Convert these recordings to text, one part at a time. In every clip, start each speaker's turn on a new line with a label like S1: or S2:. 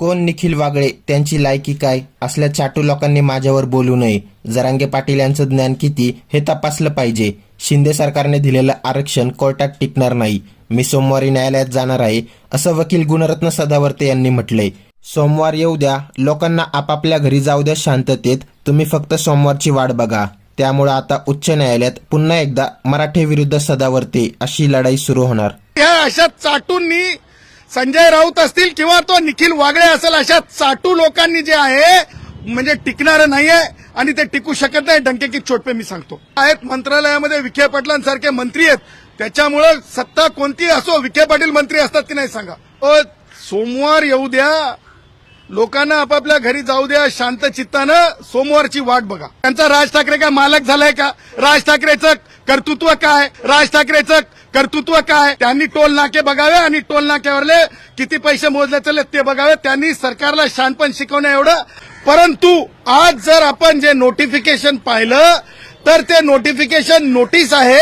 S1: कोण निखिल वागळे? त्यांची लायकी काय? असल्या चाटू लोकांनी माझ्यावर बोलू नये. जरांगे पाटील यांचं ज्ञान किती हे तपासलं पाहिजे. शिंदे सरकारने दिलेलं आरक्षण कोर्टात टिकणार नाही. मी सोमवारी न्यायालयात जाणार आहे असं वकील गुणरत्न सदावर्ते यांनी म्हटलंय. सोमवार येऊ द्या. लोकांना आपापल्या घरी जाऊ द्या शांततेत. तुम्ही फक्त सोमवारची वाट बघा. त्यामुळे आता उच्च न्यायालयात पुन्हा एकदा मराठे विरुद्ध सदावर्ते अशी लढाई सुरू होणार.
S2: ह्या अशा चाटूंनी संजय राऊत असतील किंवा तो निखिल वागळे असेल अशा चाटू लोकांनी जे आहे म्हणजे टिकणारं नाहीये आणि ते टिकू शकत नाही. डंके की चोटपे मी सांगतो. आहेत मंत्रालयामध्ये विखे पाटलांसारखे मंत्री आहेत. त्याच्यामुळं सत्ता कोणती असो विखे पाटील मंत्री असतात की नाही सांगा. अ, सोमवार येऊ द्या. लोकांना आपापल्या घरी जाऊ द्या शांत चित्तानं सोमवारची वाट बघा. त्यांचा राज ठाकरे काय मालक झालाय का? राज ठाकरेचं कर्तृत्व काय? राज ठाकरेचं कर्तृत्व काय? त्यांनी टोल नाके बघावे आणि टोल नाक्यावरले किती पैसे मोजले चालले ते बघावे. त्यांनी सरकारला शानपण शिकवण्या एवढं. परंतु आज जर आपण जे नोटिफिकेशन पाहिलं तर ते नोटिफिकेशन नोटीस आहे.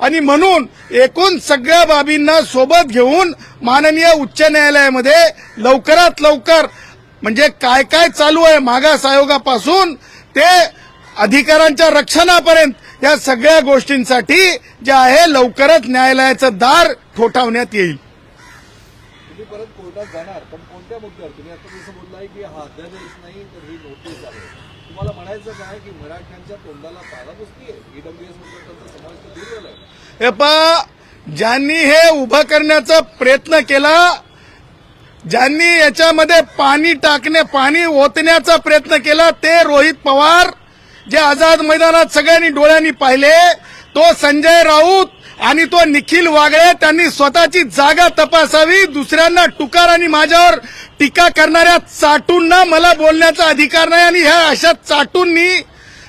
S2: आणि म्हणून एकूण सगळ्या बाबींना सोबत घेऊन माननीय उच्च न्यायालयामध्ये लवकरात लवकर म्हणजे काय काय चालू आहे मागास आयोगापासून ते अधिकारांच्या रक्षणापर्यंत या सगळ्या गोष्टींसाठी जे आहे लवकरच न्यायालयाचं दार ठोठावण्यात येईल.
S3: तुम्ही परत कोर्टात जाणार पण कोणत्या मुद्द्यावर? तुम्ही आता जसं बोललाय की हा अध्यादेश नाही तर ही नोटीस आहे. तुम्हाला म्हणायचं काय की मराठ्यांच्या तोंडाला ताळा बसतीये? ईडब्ल्यूएसमध्ये त्यांचा समावेश तर दूर झालाय
S2: हे पहा ज्यांनी हे उभं करण्याचा प्रयत्न केला ज्यांनी याच्यामध्ये पाणी टाकणे पाणी ओतण्याचा प्रयत्न केला ते रोहित पवार जे आझाद मैदानात सगळ्यांनी डोळ्यांनी पाहिले तो संजय राऊत आणि तो निखिल वागळे त्यांनी स्वतःची जागा तपासावी दुसऱ्यांना टुकार आणि माझ्यावर टीका करणाऱ्या चाटूंना मला बोलण्याचा अधिकार नाही आणि ह्या अशा चाटूंनी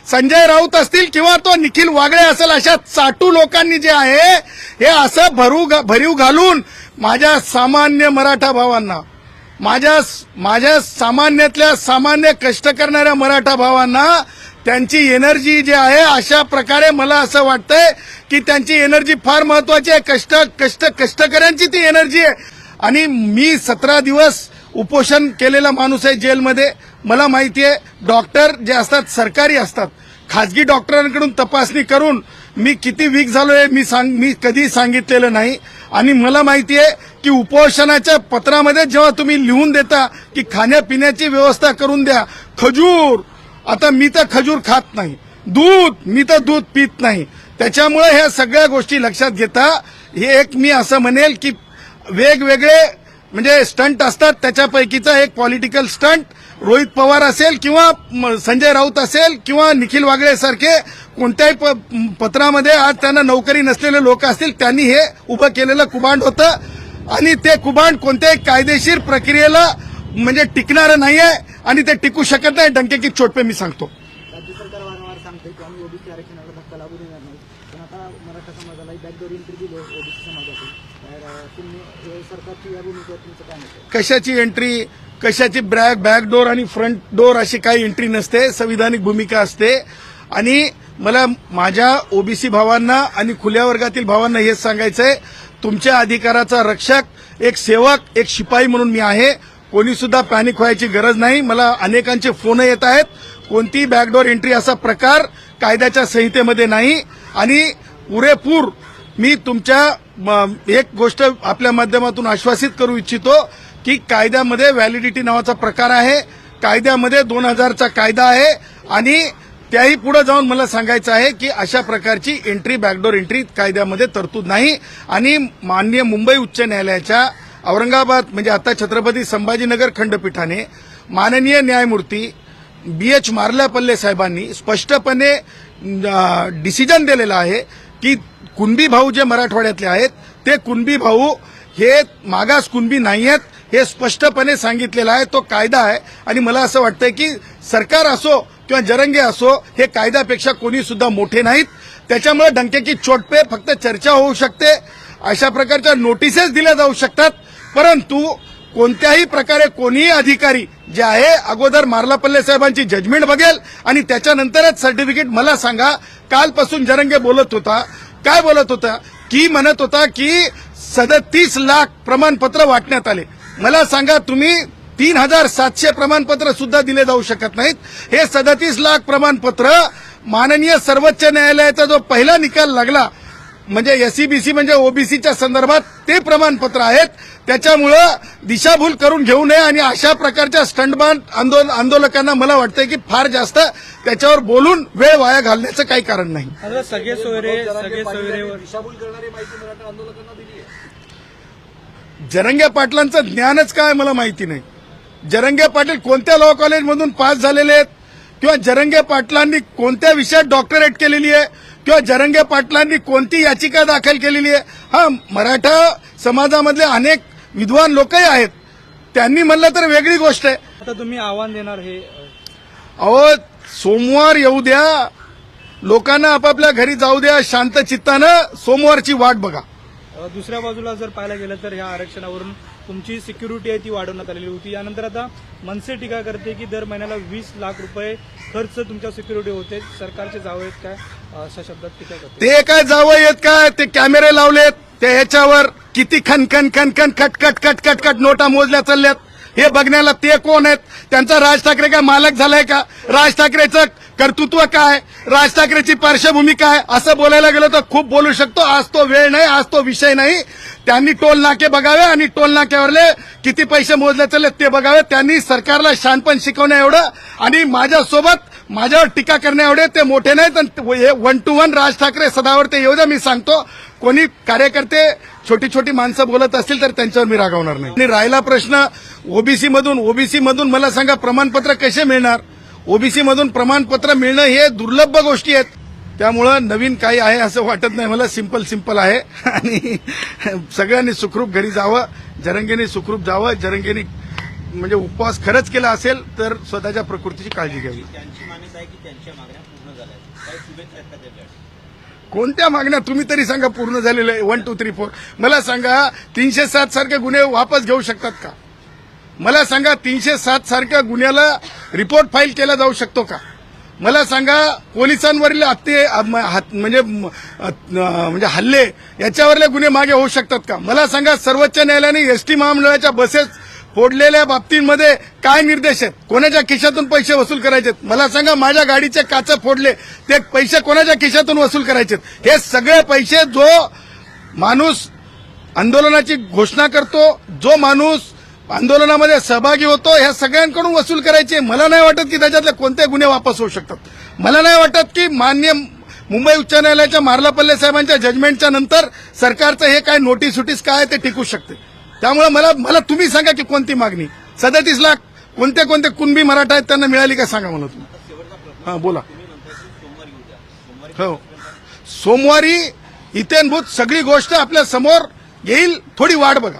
S2: संजय राऊत असतील किंवा तो निखिल वागळे असेल अशा चाटू लोकांनी जे आहे हे असं भरू भरीव घालून माझ्या सामान्य मराठा भावांना माझ्या माझ्या सामान्यातल्या सामान्य कष्ट करणाऱ्या मराठा भावांना त्यांची एनर्जी जी आहे अशा प्रकारे मला असं वाटतंय की त्यांची एनर्जी फार महत्वाची आहे. कष्ट कष्ट कष्टकऱ्यांची ती एनर्जी आहे. आणि मी सतरा दिवस उपोषण केलेला माणूस आहे जेलमध्ये. मला माहिती आहे डॉक्टर जे असतात सरकारी असतात. खाजगी डॉक्टरांकडून तपासणी करून मी किती वीक झालोय मी सांग मी कधी सांगितलेलं नाही. आणि मला माहिती आहे की उपोषणाच्या पत्रामध्ये जेव्हा तुम्ही लिहून देता की खाण्यापिण्याची व्यवस्था करून द्या खजूर आता मी तर खजूर खात नाही दूध मी तर दूध पित नाही. त्याच्यामुळे ह्या सगळ्या गोष्टी लक्षात घेता. हे एक मी असं म्हणेल की वेगवेगळे म्हणजे स्टंट असतात त्याच्यापैकीचा एक पॉलिटिकल स्टंट. रोहित पवार असेल किंवा म- संजय राऊत असेल किंवा निखिल वागळे सारखे कोणत्याही प- पत्रामध्ये आज त्यांना नोकरी नसलेले लोक असतील त्यांनी हे उभं केलेलं कुबांड होतं. आणि ते कुभांड कोणत्याही कायदेशीर प्रक्रियेला म्हणजे टिकणारं नाहीये आणि ते टिकू शकत नाही. डंके की चोटपे मी सांगतो.
S4: राज्य सरकार वारंवार सांगते की आम्ही ओबीसी आरक्षणाला धक्का लागू देणार नाही. पण आता मराठा समाजाला बॅकडोर एंट्री दिली ओबीसी समाजातून तर अं, तुम्ही सरकारची या भूमिकेवर तुमचं काय मत आहे?
S2: कशाची एंट्री कशाची ब्रॅक बॅक डोर आणि फ्रंट डोर अशी काही एंट्री नसते. संविधानिक भूमिका असते. आणि मला माझ्या ओबीसी भावांना आणि खुल्या वर्गातील भावांना हेच सांगायचंय. तुमच्या अधिकाराचा रक्षक एक सेवक एक शिपाई म्हणून मी आहे. कोणी सुद्धा पॅनिक व्हायची गरज नाही. मला अनेकांचे फोन येत आहेत. कोणतीही बॅकडोर एंट्री असा प्रकार कायद्याच्या संहितेमध्ये नाही. आणि पुरेपूर मी तुमच्या म, एक गोष्ट आपल्या माध्यमातून आश्वासित करू इच्छितो की कायद्यामध्ये व्हॅलिडिटी नावाचा प्रकार आहे. कायद्यामध्ये दोन हजारचा कायदा आहे. आणि त्याही पुढे जाऊन मला सांगायचं आहे की अशा प्रकारची एंट्री बॅकडोर एंट्री कायद्यामध्ये तरतूद नाही. आणि माननीय मुंबई उच्च न्यायालयाच्या औरंगाबाद म्हणजे आता छत्रपती संभाजीनगर खंडपीठाने माननीय न्यायमूर्ती बी एच मार्ल्यापल्ले साहेबांनी स्पष्टपणे डिसिजन दिलेलं आहे की कुणबी भाऊ जे मराठवाड्यातले आहेत ते कुणबी भाऊ हे मागास कुणबी नाही आहेत हे स्पष्टपणे सांगितलेलं आहे तो कायदा आहे. आणि मला असं वाटतंय की सरकार असो किंवा जरंगे असो हे कायद्यापेक्षा कोणी सुद्धा मोठे नाहीत. त्याच्यामुळे डंके चोटपे फक्त चर्चा होऊ शकते. अशा प्रकारच्या नोटिसेस दिल्या जाऊ शकतात. परंतु कोणत्याही प्रकारे कोणीही अधिकारी जे आहे अगोदर मार्लापल्ले साहेबांची जजमेंट बघेल आणि त्याच्यानंतरच सर्टिफिकेट मला सांगा. कालपासून जरंगे बोलत होता. काय बोलत होता? की म्हणत होता की सदतीस लाख प्रमाणपत्र वाटण्यात आले. मला सांगा तुम्ही तीन हजार सातशे प्रमाणपत्र सुद्धा दिले जाऊ शकत नाहीत. हे सदतीस लाख प्रमाणपत्र माननीय सर्वोच्च न्यायालयाचा जो पहिला निकाल लागला म्हणजे एसईबीसी म्हणजे ओबीसीच्या संदर्भात ते प्रमाणपत्र आहेत. त्याच्यामुळं दिशाभूल करून घेऊ नये आणि अशा प्रकारच्या स्टंटबान आंदोल आंदोलकांना मला वाटतंय की फार जास्त त्याच्यावर बोलून वेळ वाया घालण्याचं काही कारण नाही.
S5: आता सगळे सोयरे
S3: जरांगे
S5: सगळे
S3: पाटील यांनी
S5: सोयरेवर
S3: दिशाभूल करणारी माहिती मराठा आंदोलकांना दिली आहे.
S2: जरंगे पाटलांचं ज्ञानच काय मला माहिती नाही. जरंगे पाटील कोणत्या लॉ कॉलेजमधून पास झालेले आहेत? किंवा जरंगे पाटलांनी कोणत्या विषयात डॉक्टरेट केलेली आहे? किंवा जरंगे पाटलांनी कोणती याचिका दाखल केलेली आहे? हा मराठा समाजामधले अनेक विद्वान लोकही आहेत. त्यांनी म्हणलं तर वेगळी गोष्ट आहे.
S5: आता तुम्ही आव्हान देणार हे
S2: अहो सोमवार येऊ द्या. लोकांना आपापल्या घरी जाऊ द्या. शांत चित्तानं सोमवारची वाट बघा.
S5: दुसऱ्या बाजूला जर पाहायला गेलं तर ह्या आरक्षणावरून तुमची सिक्युरिटी आहे ती वाढवण्यात आलेली होती. यानंतर आता मनसे टीका करते की दर महिन्याला वीस लाख रुपये खर्च तुमच्या सिक्युरिटी होते. सरकारचे जावं आहेत काय अशा शब्दात टीका करते.
S2: ते काय जावं येत काय? ते कॅमेरे लावलेत. ते ह्याच्यावर किती खनखन खनखन खटखट खटखट खट नोटा मोजल्या चालल्यात. हे बघण्याला ते कोण आहेत? त्यांचा राज ठाकरे काय मालक झालाय का? राज ठाकरेचं कर्तृत्व काय? राज ठाकरेची पार्श्वभूमी काय? असं बोलायला गेलं तर खूप बोलू शकतो. आज तो वेळ नाही आज तो विषय नाही. त्यांनी टोल नाके बघावे आणि टोल नाक्यावरले किती पैसे मोजले चालले ते बघावे. त्यांनी सरकारला शानपण शिकवण्या एवढं आणि माझ्यासोबत माझ्यावर टीका करण्या एवढे ते मोठे नाहीत हे one two one Raj Thackeray Sadavarte येऊ द्या मी सांगतो. कोणी कार्यकर्ते छोटी छोटी माणसं बोलत असतील तर त्यांच्यावर मी रागवणार नाही. आणि राहिला प्रश्न ओबीसी मधून ओबीसी मधून मला सांगा प्रमाणपत्र कसे मिळणार? ओबीसी मधून प्रमाणपत्र मिळणं हे दुर्लभ गोष्टी आहेत. त्यामुळं नवीन काही आहे असं वाटत नाही मला. सिंपल सिंपल आहे. आणि सगळ्यांनी सुखरूप घरी जावं. जरंगेने सुखरूप जावं. जरंगेने म्हणजे उपवास खरंच केला असेल तर स्वतःच्या प्रकृतीची काळजी घ्यावी. कोणत्या मागण्या? तुम्ही तरी सांगा पूर्ण झालेल्या आहे. वन टू थ्री फोर मला सांगा तीनशे सात सारखे गुन्हे वापस घेऊ शकतात का? मला सांगा तीनशे सात सारख्या गुन्ह्याला रिपोर्ट फाईल केला जाऊ शकतो का? मला सांगा पोलिसांवरील हत्ये हात- म्हणजे म्हणजे हल्ले याच्यावरले गुन्हे मागे होऊ शकतात का? मला सांगा सर्वोच्च न्यायालयाने एसटी महामंडळाच्या बसेस फोडलेल्या बाबतींमध्ये काय निर्देश आहेत? कोणाच्या खिशातून पैसे वसूल करायचे मला सांगा माझ्या गाडीचे काच फोडले ते पैसे कोणाच्या खिशातून वसूल करायचे हे सगळे पैसे जो माणूस आंदोलनाची घोषणा करतो जो माणूस आंदोलनामध्ये सहभागी होतो ह्या सगळ्यांकडून वसूल करायचे. मला नाही वाटत की त्याच्यातले कोणते गुन्हे वापस होऊ शकतात. मला नाही वाटत की मान्य मुंबई उच्च न्यायालयाच्या मार्लापल्ले साहेबांच्या जजमेंटच्या नंतर सरकारचं हे काय नोटीस सुटीस काय ते टिकू शकते. त्यामुळे मला मला तुम्ही सांगा की कोणती मागणी? सदतीस लाख कोणते कोणते कुणबी मराठा आहेत त्यांना मिळाली का सांगा मला तुम्ही. हा बोला. हो. सोमवारी इथेनभूत सगळी गोष्ट आपल्यासमोर येईल थोडी वाट बघा.